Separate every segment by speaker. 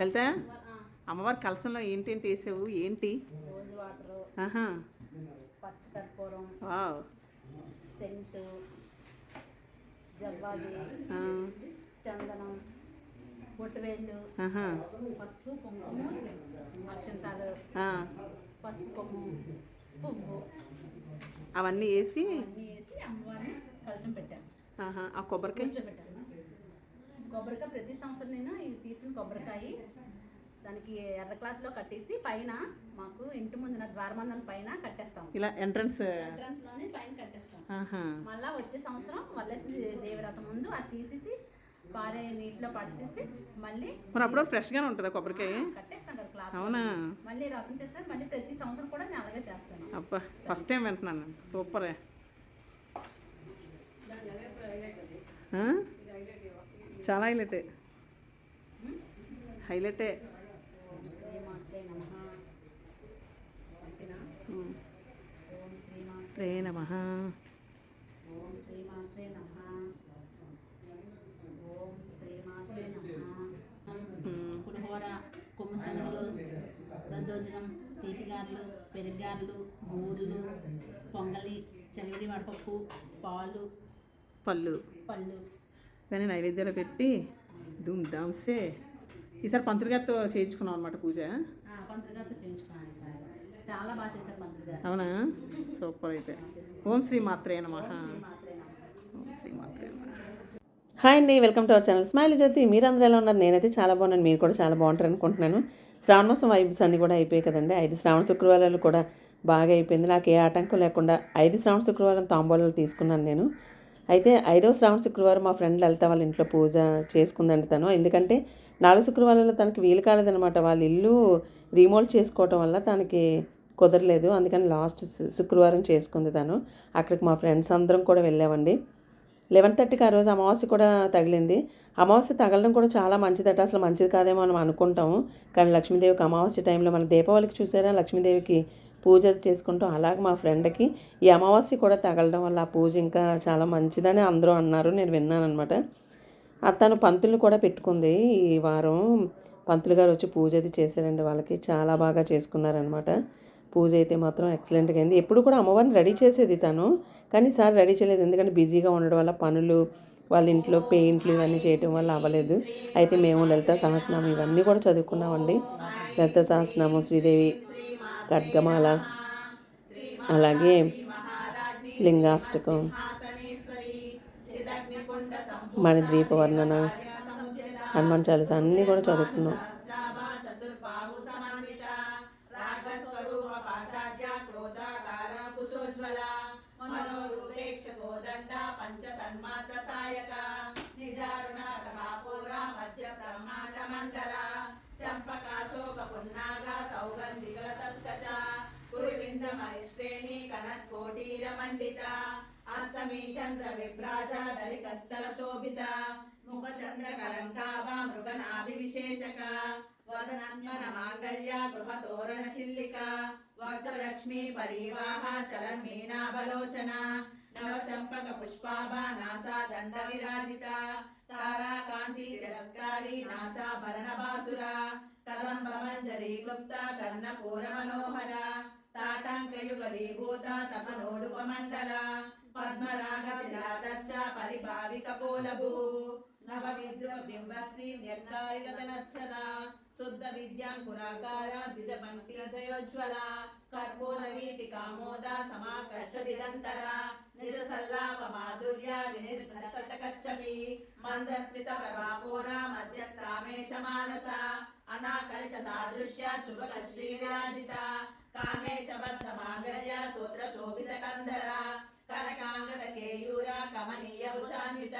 Speaker 1: లలిత అమ్మవారి కలసంలో ఏంటేంటి వేసావు? ఏంటి?
Speaker 2: సెంటు. చందనం బొట్టువేళ్ళు పసుపు కుంకుమ అక్షంతాలు
Speaker 1: ఆ.
Speaker 2: పసుపు కొమ్ము పువ్వు.
Speaker 1: అవన్నీ వేసి
Speaker 2: అన్నీ వేసి అమ్మవారిని కలుషం పెట్టాను.
Speaker 1: ఆ కొబ్బరికాయ?
Speaker 2: కూర్చోబెట్టాను. కొబ్బరికాయ ప్రతి సంవత్సరం నేను ఇది తీసిన కొబ్బరికాయ. దానికి ఎర్ర క్లాత్లో కట్టేసి పైన మాకు ఇంటి ముందున ద్వారబంధం పైన కట్టేస్తాం.
Speaker 1: ఇలా ఎంట్రన్స్
Speaker 2: ఎంట్రన్స్లోనే పైన కట్టేస్తాం. మళ్ళా వచ్చే సంవత్సరం వరలక్ష్మి దేవరథం ముందు అది తీసేసి పారే నీటిలో పడిసేసి మళ్ళీ
Speaker 1: మరి అప్పుడు ఫ్రెష్గానే ఉంటుందా కొబ్బరికాయ.
Speaker 2: కట్టేస్తాం కదా క్లాత్
Speaker 1: అవునా?
Speaker 2: మళ్ళీ రథం చేస్తాను మళ్ళీ ప్రతి సంవత్సరం కూడా నేను అలాగే చేస్తాను
Speaker 1: అబ్బా ఫస్ట్ టైం వింటున్నాను సూపరే? చాలా హైలైట్. హైలైటే.
Speaker 2: ఓం శ్రీమాత్రే నమ. ఓం శ్రీమాత్రే
Speaker 1: రే నమ
Speaker 2: ఓం శ్రీమాత్రే నమ ఓం శ్రీమాత్రే నమ పులిహోర కొమ్మశనగలు దద్దోజనం తీపిగారలు పెరుగారలు బూరెలు పొంగలి చలివిడి వడపప్పు పాలు
Speaker 1: పళ్ళు.
Speaker 2: పళ్ళు.
Speaker 1: కానీ నైవేద్యాలు పెట్టి ధూమ్ ధామ్సే ఈసారి పంతులు గారితో చేయించుకున్నాం అనమాట పూజ. అవునా? సూపర్ అయితే. ఓం శ్రీ మాత్రే నమ. శ్రీ మాత్రే నమ.
Speaker 3: హాయ్ అండి welcome to our channel. Smile Jyothi మీరందరూ ఎలా ఉన్నారు? నేనైతే చాలా బాగున్నాను మీరు కూడా చాలా బాగుంటారు అనుకుంటున్నాను. శ్రావణ మాసం వైబ్స్ అన్నీ కూడా అయిపోయాయి కదండి. ఐదు శ్రావణ శుక్రవారాలు కూడా బాగా అయిపోయింది. నాకు ఏ ఆటంకం లేకుండా ఐదు శ్రావణ శుక్రవారం తాంబూలాలు తీసుకున్నాను నేను. అయితే ఐదవ శ్రావణ శుక్రవారం మా ఫ్రెండ్ లలిత వాళ్ళ ఇంట్లో పూజ చేసుకుందండి తను. ఎందుకంటే నాలుగు శుక్రవారంలో తనకి వీలు కాలేదనమాట వాళ్ళ ఇల్లు రీమోల్డ్ చేసుకోవటం వల్ల తనకి కుదరలేదు. అందుకని లాస్ట్ శుక్రవారం చేసుకుంది తను. అక్కడికి మా ఫ్రెండ్స్ అందరం కూడా వెళ్ళామండి. లెవెన్ థర్టీకి ఆ రోజు అమావాస్య కూడా తగిలింది. అమావాస్య తగలడం కూడా చాలా మంచిదట. అసలు మంచిది కాదేమో మనం అనుకుంటాము. కానీ లక్ష్మీదేవికి అమావాస్య టైంలో మన దీపావళికి చూసారా? లక్ష్మీదేవికి పూజ చేసుకుంటాం అలాగే మా ఫ్రెండ్కి ఈ అమావాస్య కూడా తగలడం వల్ల ఆ పూజ ఇంకా చాలా మంచిదని అందరూ అన్నారు. నేను విన్నాను అనమాట తను పంతులు కూడా పెట్టుకుంది ఈ వారం. పంతులు గారు వచ్చి పూజ అది చేశారండి వాళ్ళకి. చాలా బాగా చేసుకున్నారనమాట పూజ అయితే మాత్రం ఎక్సలెంట్గా అయింది. ఎప్పుడు కూడా అమ్మవారిని రెడీ చేసేది తను. కానీ ఈసారి రెడీ చేయలేదు. ఎందుకంటే బిజీగా ఉండడం వల్ల పనులు వాళ్ళ ఇంట్లో పెయింట్లు ఇవన్నీ చేయటం వల్ల అవ్వలేదు. అయితే మేము లలిత సహస్రనామం ఇవన్నీ కూడా చదువుకున్నామండి. లలిత సహస్రనామం శ్రీదేవి ఖడ్గమాల అలాగే లింగాష్టకం మణిద్వీప వర్ణన హనుమాన్ చాలీస అన్నీ కూడా చదువుకున్నాం.
Speaker 4: శ్రేణి కనత్కోటీర మండిత చంద్ర విభ్రాజ దళికస్థల శోభిత ముఖ చంద్ర కలంకాభ మృగనాభి విశేషక వదన స్మర మాంగళ్య గృహ తోరణ చిల్లిక వక్రలక్ష్మీ పరివాహ చలన్ మీనాభలోచన నవ చంపక పుష్పాభ నాసా దండ విరాజిత తారా కాంతి తిరస్కారి నాశాభరణ బాసుర కదంబ మంజరీ క్లుప్త కర్ణపూర మనోహర తాటాంకయుగలీభూత తపనోడుపమండల. పద్మరాగ శిలాదర్శ నవ విద్రుమ బింబశ్రీ నిర్కారిగతనచ్చద శుద్ధ విద్యాంకురాకార ద్విజ పంక్తిరథయోజ్వల కర్పూర వీటి కామోద సమాకర్షదిగంతర నిజ సల్లాప మాధుర్య వినిర్భర సతకచ్చమి మందస్మిత ప్రభాపూర మధ్య మానస. అనాకలిత సాదృశ్య శుభక శ్రీ విరాజిత కామేశ బద్ధ సూత్ర శోభిత కందర కనకాంగద కేయూర కమనీయ భుషాన్విత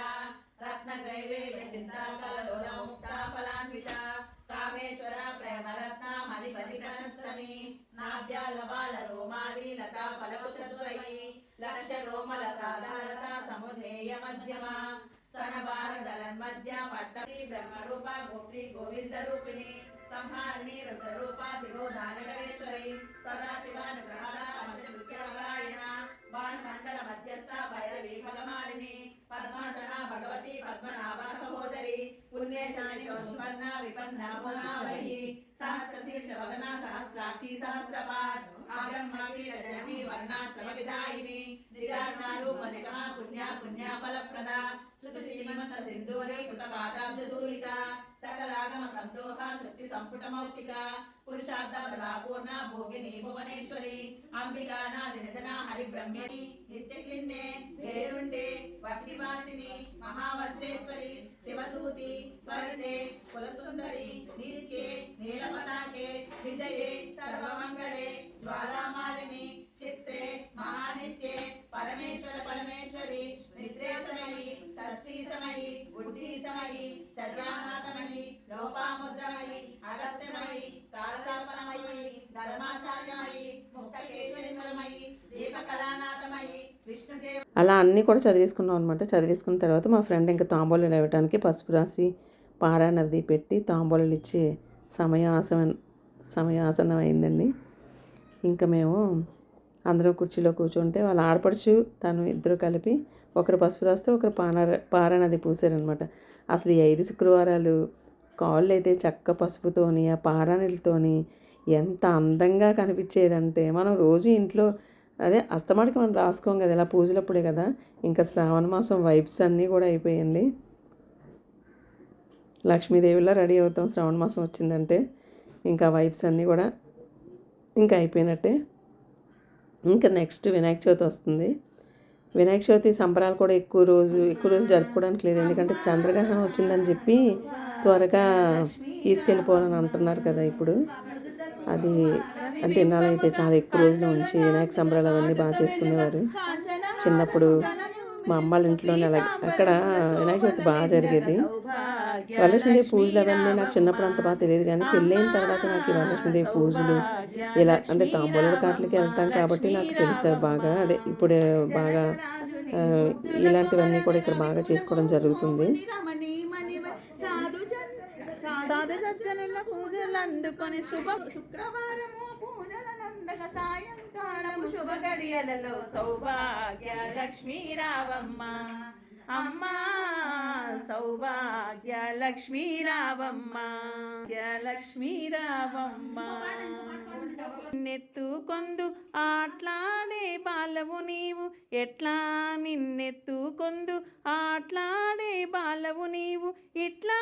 Speaker 4: రత్న గ్రైవేయ చింతాకలోల ముక్తా ఫలాన్విత కామేశ్వర ప్రేమరత్న మణిపతి కనస్తమి నాభ్యాల బాల రోమాలి లతా ఫలకు చతురయి లక్ష రోమలతాధారత సమున్నేయ మధ్యమ సన భారదలన్మధ్య పట్టమి బ్రహ్మరూప గోప్రి గోవింద రూపిణి సంహారిణి రుద్రరూప తిరోధానకరేశ్వరి సదాశివానుగ్రహద పంచమృత్యవరాయణ భానుమండల మధ్యస్థ భైరవి భగమాలిని పద్మాసన భగవతి పద్మనాభ సహోదరి పుణ్యశాని విపన్న విపన్న పునావహి సహస్రశీర్ష వదన సహస్రాక్షి సహస్రపా ఆ బ్రహ్మకీట జనని వర్ణాశ్రమ విధాయిని పుణ్య పుణ్య ఫలప్రద శృతి శ్రీమంత సింధూరి కృత పాదాబ్జదూలిక సకలా శక్తి సంపుట మౌక్తిక పురుషార్థ ప్రదాపూర్ణ భోగిని భువనేశ్వరి అంబికా నాది నిధన హరి బ్రహ్మణి నిత్యకిన్నే పేరుండే వక్రివాసిని మహావజ్రేశ్వరి శివదూతి త్వరితే కులసుందరి నిత్యే నీలపటాకే విజయే సర్వమంగళే జ్వాలా షష్ఠీశమయి బుద్ధీశమయి చర్యానాథమయి లోపాముద్రమయి అగస్త్యమయి కాలకల్పనమయి ధర్మాచార్యమయి ముక్తకేశ్వరమయి దీపకళానాథమయి విష్ణుదేవ
Speaker 3: అలా అన్నీ కూడా చదివేసుకున్నాం అనమాట చదివేసుకున్న తర్వాత మా ఫ్రెండ్ ఇంకా తాంబూలాలు ఇవ్వడానికి పసుపు రాసి పారా నది పెట్టి తాంబూలాలు ఇచ్చే సమయాసనం సమయాసనం అయిందండి ఇంకా మేము అందరూ కుర్చీలో కూర్చుంటే వాళ్ళ ఆడపడుచు తను ఇద్దరు కలిపి ఒకరు పసుపు రాస్తే ఒకరు పాన పారనది పూసారనమాట అసలు ఈ ఐదు శుక్రవారాలు కాళ్ళు అయితే చక్క పసుపుతోని ఆ పారాణిలతోని ఎంత అందంగా కనిపించేదంటే మనం రోజు ఇంట్లో అదే అస్తమాటికి మనం రాసుకోం కదా ఇలా పూజలప్పుడే కదా. ఇంకా శ్రావణ మాసం వైబ్స్ అన్నీ కూడా అయిపోయండి. లక్ష్మీదేవిలా రెడీ అవుతాం శ్రావణ మాసం వచ్చిందంటే. ఇంకా వైబ్స్ అన్నీ కూడా ఇంకా అయిపోయినట్టే. ఇంకా నెక్స్ట్ వినాయక చవితి వస్తుంది. వినాయక చవితి సంబరాలు కూడా ఎక్కువ రోజు ఎక్కువ రోజు జరుపుకోవడానికి లేదు. ఎందుకంటే చంద్రగ్రహణం వచ్చిందని చెప్పి త్వరగా తీసుకెళ్ళిపోవాలని అంటున్నారు కదా ఇప్పుడు. అది అంటే ఇన్నాళ్ళైతే చాలా ఎక్కువ రోజులు ఉంచి వినాయక సంబరాలు అవన్నీ బాగా చేసుకునేవారు. చిన్నప్పుడు మా అమ్మాళ్ళ ఇంట్లోనే అలా అక్కడ వినాయక చవితి బాగా జరిగేది. వరలక్ష్మీదేవి పూజలు అవన్నీ నాకు చిన్నప్పుడు అంత బాగా తెలియదు కానీ పెళ్ళైన తర్వాత నాకు ఈ వరలక్ష్మీదేవి పూజలు ఇలా అంటే తాంబూలాల కాట్లకి వెళ్తాం కాబట్టి నాకు తెలుసు బాగా. అదే ఇప్పుడు బాగా ఇలాంటివన్నీ కూడా ఇక్కడ బాగా చేసుకోవడం జరుగుతుంది.
Speaker 5: సాధు సజ్జనుల పూజలు అందుకొని శుభ శుక్రవారము పూజలనందక సాయంకాలము శుభ గడియలలో సౌభాగ్య లక్ష్మీ రావమ్మ అమ్మా సౌభాగ్య లక్ష్మీ రావమ్మ. లక్ష్మీ రావమ్మ. నిన్నెత్తుకొందు ఆట్లాడే బాలవు నీవు. ఎట్లా నిన్నెత్తుకొందు ఆట్లాడే బాలవు నీవు. ఇట్లా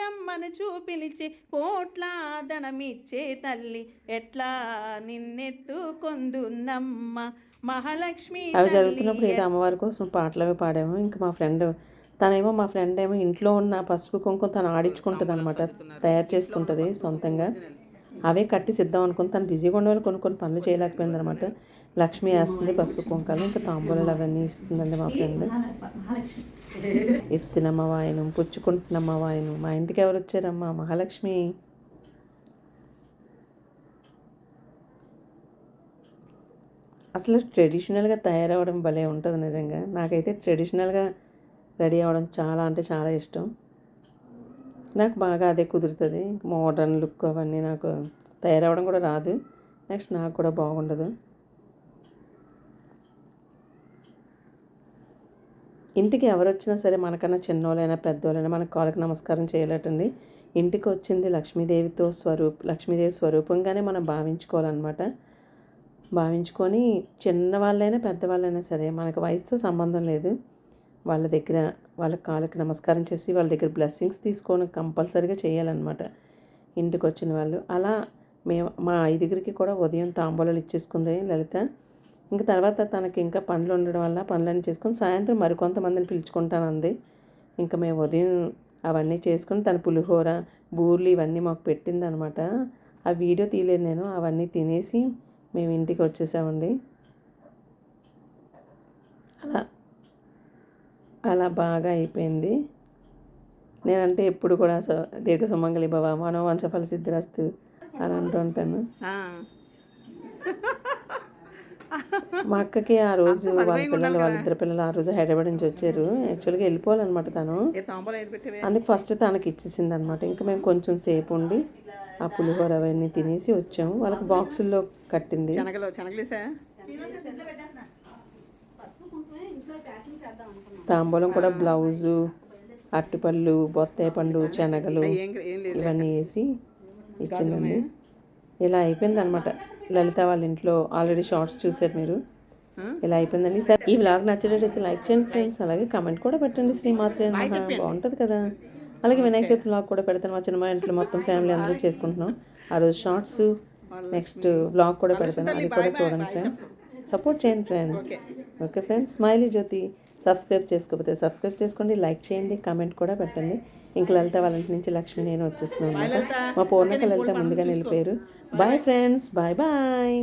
Speaker 5: రమ్మను చూపిలిచే కోట్లా దణమిచ్చే తల్లి. ఎట్లా నిన్నెత్తుకొందున్నమ్మ
Speaker 3: అవి జరుగుతున్నప్పుడు ఏదో అమ్మవారి కోసం పాటలు అవి పాడాము. ఇంకా మా ఫ్రెండ్ తనేమో మా ఫ్రెండ్ ఏమో ఇంట్లో ఉన్న పసుపు కుంకుమ తను ఆడించుకుంటుంది అనమాట తయారు చేసుకుంటుంది సొంతంగా. అవే కట్టి సిద్ధం అనుకుని తను బిజీగా ఉండేవాళ్ళు కొన్ని కొన్ని పనులు చేయలేకపోయింది అనమాట లక్ష్మి వేస్తుంది పసుపు కుంకాలు ఇంకా తాంబూలాలు అవన్నీ ఇస్తుందండి మా ఫ్రెండ్. ఇస్తున్నమ్మ వాయనం పుచ్చుకుంటున్నమ్మ వాయనం. మా ఇంటికి ఎవరు వచ్చారమ్మా? మహాలక్ష్మి. అసలు ట్రెడిషనల్గా తయారవ్వడం భలే ఉంటుంది నిజంగా. నాకైతే ట్రెడిషనల్గా రెడీ అవ్వడం చాలా అంటే చాలా ఇష్టం. నాకు బాగా అదే కుదురుతుంది. మోడర్న్ లుక్ అవన్నీ నాకు తయారవ్వడం కూడా రాదు. నెక్స్ట్ నాకు కూడా బాగుండదు. ఇంటికి ఎవరు వచ్చినా సరే మనకన్నా చిన్నోళ్ళైనా పెద్దోళ్ళైనా మన కాళ్ళకి నమస్కారం చేయాలటండి. ఇంటికి వచ్చింది లక్ష్మీదేవితో స్వరూప్ లక్ష్మీదేవి స్వరూపంగానే మనం భావించుకోవాలన్నమాట. భావించుకొని చిన్నవాళ్ళైనా పెద్దవాళ్ళైనా సరే మనకు వయసుతో సంబంధం లేదు. వాళ్ళ దగ్గర వాళ్ళ కాళ్ళకి నమస్కారం చేసి వాళ్ళ దగ్గర బ్లెస్సింగ్స్ తీసుకోవడం కంపల్సరీగా చేయాలన్నమాట. ఇంటికి వచ్చిన వాళ్ళు. అలా మేము మా ఐదుగురికి కూడా ఉదయం తాంబూలాలు ఇచ్చేసుకుంది లలిత. ఇంకా తర్వాత తనకి ఇంకా పనులు ఉండడం వల్ల పనులన్నీ చేసుకొని సాయంత్రం మరికొంతమందిని పిలుచుకుంటానంది. ఇంకా మేము ఉదయం అవన్నీ చేసుకొని తన పులిహోర బూర్లు ఇవన్నీ మాకు పెట్టిందనమాట ఆ వీడియో తీయలేదు నేను. అవన్నీ తినేసి మేము ఇంటికి వచ్చేసామండి. అలా అలా బాగా అయిపోయింది. నేనంటే ఎప్పుడు కూడా సో దీర్ఘ సుమంగళి భవ మనోవంశఫల సిద్ధిరస్తు అలా అంటూ ఉంటాను. మా అక్కకి ఆ రోజు వాళ్ళ పిల్లలు వాళ్ళిద్దరు పిల్లలు ఆ రోజు హైదరాబాద్ నుంచి వచ్చారు. యాక్చువల్గా వెళ్ళిపోవాలన్నమాట తను. అందుకు ఫస్ట్ తనకి ఇచ్చేసింది అనమాట ఇంకా మేము కొంచెం సేపు ఉండి ఆ పులిహోర అవన్నీ తినేసి వచ్చాము. వాళ్ళకి బాక్సుల్లో కట్టింది. తాంబూలం కూడా బ్లౌజు అరటిపళ్ళు బొత్తాయి పండు శనగలు ఇవన్నీ వేసి ఇచ్చిందండి. ఇలా అయిపోయింది అనమాట లలిత వాళ్ళ ఇంట్లో ఆల్రెడీ షార్ట్స్ చూసారు మీరు. ఇలా అయిపోయిందండి. సార్ ఈ వ్లాగ్ నచ్చినట్లయితే లైక్ చేయండి ఫ్రెండ్స్ అలాగే కామెంట్ కూడా పెట్టండి శ్రీమాత్రే. బాగుంటుంది కదా. అలాగే వినాయక చవితి వ్లాగ్ కూడా పెడతాను. మా చిన్న ఇంట్లో మొత్తం ఫ్యామిలీ అందరూ చేసుకుంటున్నాం. ఆ రోజు షార్ట్స్ నెక్స్ట్ వ్లాగ్ కూడా పెడతాను. అది కూడా చూడండి ఫ్రెండ్స్ సపోర్ట్ చేయండి friends okay. Friends smiley Jyothi subscribe చేసుకోకపోతే సబ్స్క్రైబ్ చేసుకోండి. లైక్ చేయండి. కామెంట్ కూడా పెట్టండి. ఇంకా లలిత వాళ్ళ ఇంటి నుంచి లక్ష్మి నేను వచ్చేస్తున్నాను అనమాట మా పూర్ణక లలిత ముందుగా వెళ్ళిపోయారు. Bye friends boy bye